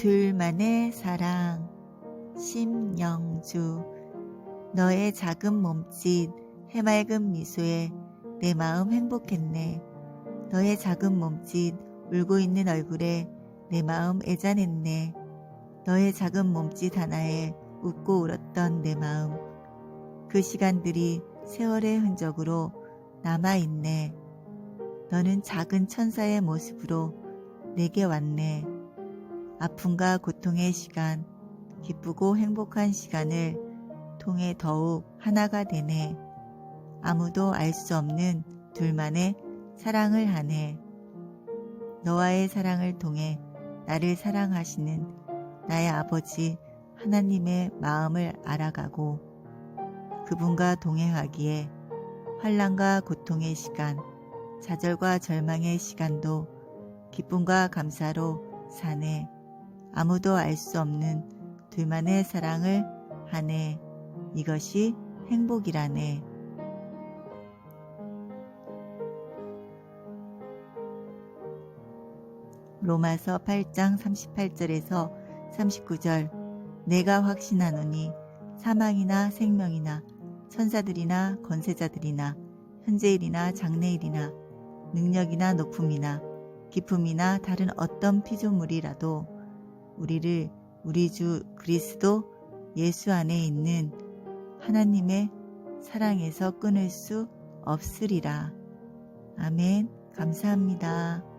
둘만의 사랑 심영주 너의 작은 몸짓 해맑은 미소에 내 마음 행복했네. 너의 작은 몸짓 울고 있는 얼굴에 내 마음 애잔했네. 너의 작은 몸짓 하나에 웃고 울었던 내 마음. 그 시간들이 세월의 흔적으로 남아있네. 너는 작은 천사의 모습으로 내게 왔네. 아픔과 고통의 시간, 기쁘고 행복한 시간을 통해 더욱 하나가 되네. 아무도 알 수 없는 둘만의 사랑을 하네. 너와의 사랑을 통해 나를 사랑하시는 나의 아버지 하나님의 마음을 알아가고 그분과 동행하기에 환란과 고통의 시간, 좌절과 절망의 시간도 기쁨과 감사로 사네. 아무도 알 수 없는 둘만의 사랑을 하네. 이것이 행복이라네. 로마서 8장 38절에서 39절 내가 확신하노니 사망이나 생명이나 천사들이나 권세자들이나 현재일이나 장래일이나 능력이나 높음이나 기품이나 다른 어떤 피조물이라도 우리를 우리 주 그리스도 예수 안에 있는 하나님의 사랑에서 끊을 수 없으리라. 아멘. 감사합니다.